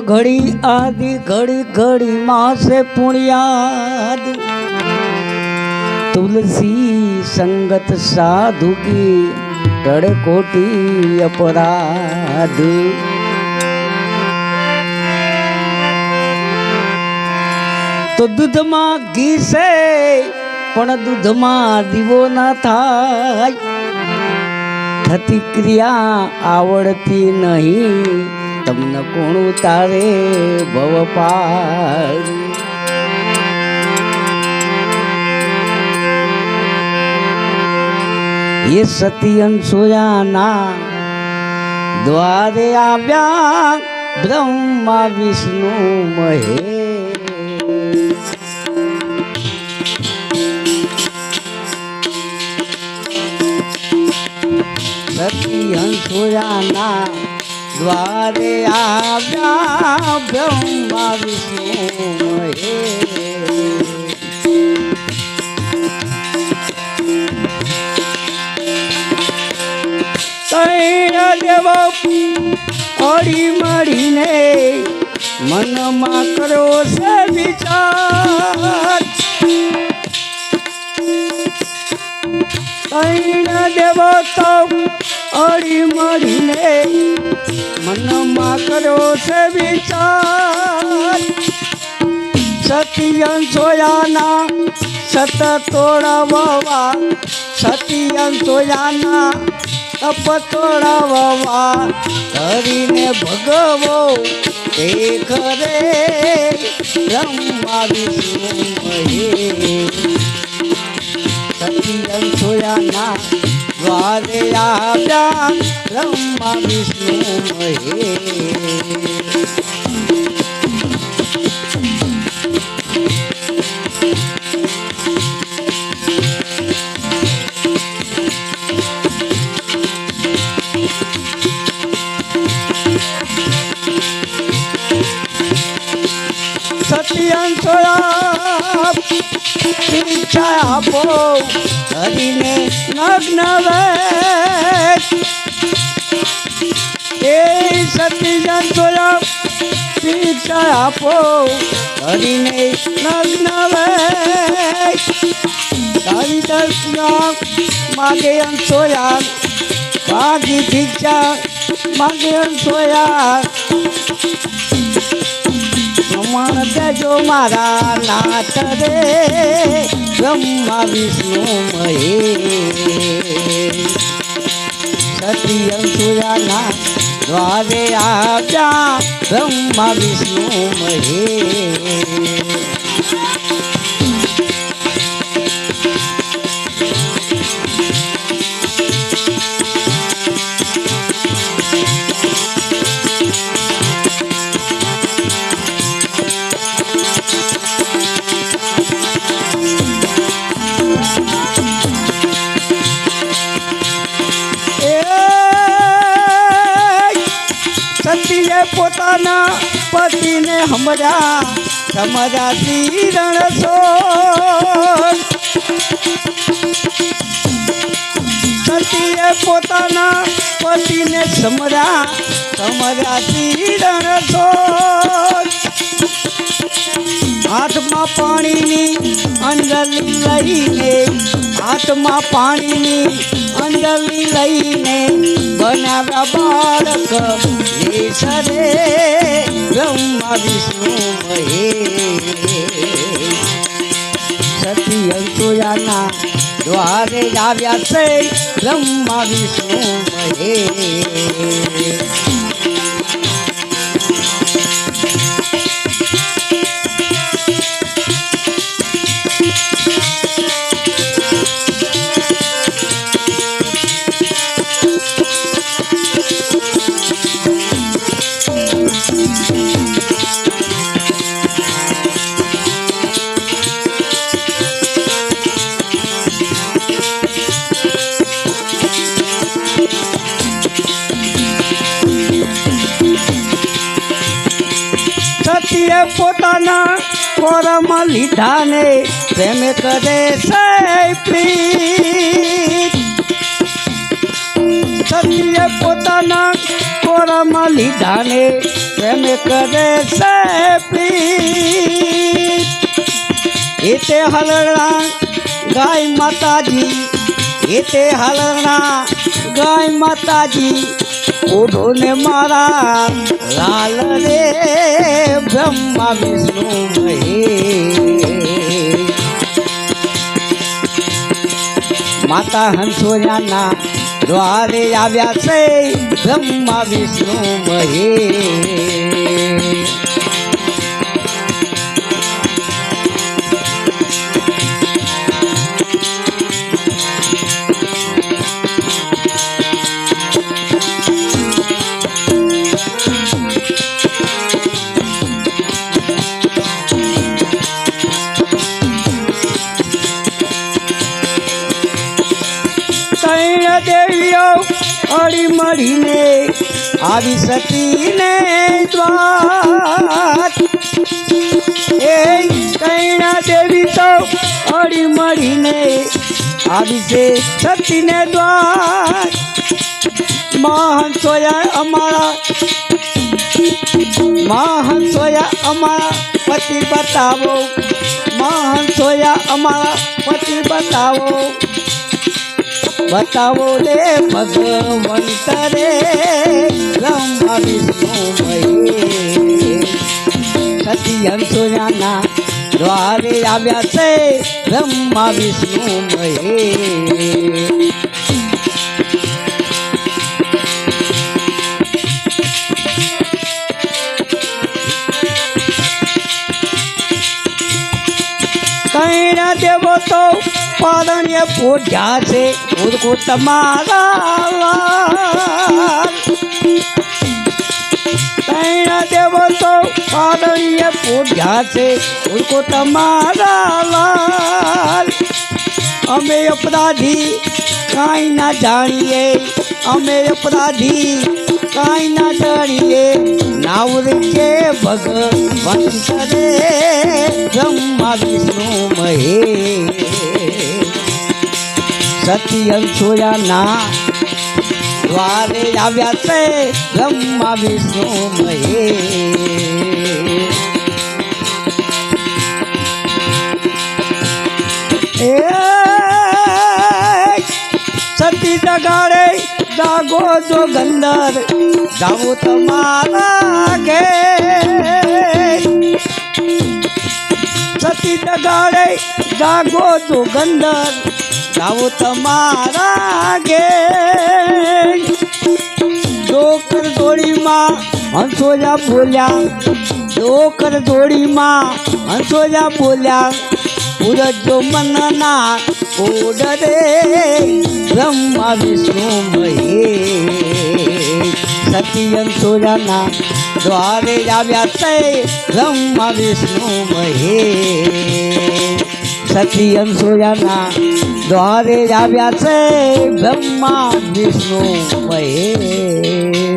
ઘડી આદિ, ઘડી ઘડી માસે પુણ્યાદ. તુલસી સંગત સાધુ કી ટળે કોટી અપરાધ. તો દૂધમાં ઘી પણ દૂધમાં દીવો ના થાય. થતી ક્રિયા આવડતી નહીં. તમને કોણ તારે ભવ પાર એ સતી અનસુયાના દ્વારે આવ્યા બ્રહ્મા વિષ્ણુ મહેશ. સતી હંસોયાના દ્વારે આવ્યા બ્રહ્મા વિષ્ણુ મહેશ તૈણ દેવ અડી મળીને મનમાં કરો છે વિચાર તૈણ દેવ તો અડી મળીને મનમાં કર્યો છે વિચાર. સતિયન સોયાના સત તોડાવવા. સતિયન સોયાના તપ તોડાવવા. કરીને ભગવો તે ખરે રમવા વિષ્ણુ મહેશ સતિયન દ્વારે આવ્યા બ્રહ્મા વિષ્ણુ સત્યંતરા इच्छा पो हरिने नग्नवे सत्यजन तो तुया इच्छा पो हरिने नग्नवे हरि दर्शना मागे अंतोया बागी दीक्षा मागे अंतोया માગે અંશોયા મારા નાથ રે, બ્રહ્મા, વિષ્ણુ મહે સત્ય સુરાના દ્વારે આવ્યા બ્રહ્મા, વિષ્ણુ, મહેશ. પોતાના પતિને હમરા સમરા રણ સતીએ પોતાના પતિને સમરા સમરા રણ હાથમાં પાણીની અંજલી લઈને, હાથમાં પાણીની અંજલી લઈને બનાવ્યા બાળક. સરે બ્રહ્મા, વિષ્ણુ મહે સતી અંતુયાના દ્વારે આવ્યા છે બ્રહ્મા, વિષ્ણુ, મહેશ. પોતાના કોરમાં લીધા ને પ્રેમ કરે છે પ્રીત સતીએ પોતાના કોરમાં લીધા ને પ્રેમ કરે છે પ્રીત એતે હલણા ગાય માતાજી એતે હલણા ગાય માતાજી ઓઢો ને મારા લાલ રે બ્રહ્મા વિષ્ણુ માતા હંસોયાના દ્વારે આવ્યા છે બ્રહ્મા વિષ્ણુ મહે દેવીઓ અડી મળીને આવી સતીને દ્વાર. એ ત્રણ દેવી તો અડી મળીને આવી છે સતીને દ્વાર. મહંસોયા સોયા અમારા મહંસોયા સોયા અમારા પતિ બતાવો. મહંસોયા અમારા પતિ બતાવો. બતાવો રે ભગવંત રે બ્રહ્મા વિષ્ણુ મહે સતી અંસુયાના દ્વારે આવ્યા છે બ્રહ્મા વિષ્ણુ મહે કૈણા દેવો તો પારણ્ય પૂજ્યા છે ઉર્કો તમારા કૈણા દેવો તો પારણ્ય પૂજ્યા છે ઉર્કો તમારા અમે અપરાધી કાંઈ ના જાણીએ અમે અપરાધી કાંઈ ના જાણીએ નાવર કે ભગવંત રે બ્રહ્મા વિષ્ણુ મહે સતી અંસુયાના દ્વારે આવ્યા છે બ્રહ્મા વિષ્ણુ મહે એ સતી જગાડે જાગો જો ગંદર જાવો તમારા ઘેર સતી જગાડે જાગો જો જાઓ તમારા ઘેર ડોકર જોડીમાં હંસોજા બોલ્યા. ડોકર જોડીમાં હંસોજા બોલ્યા. પૂરજો મનના ઓડરે બ્રહ્મા, વિષ્ણુ મહે सती तुजना द्वारे जाव्यातै ब्रह्मा विष्णू महे. सती सुजना द्वारे जाव्याचे ब्रह्मा विष्णू महे.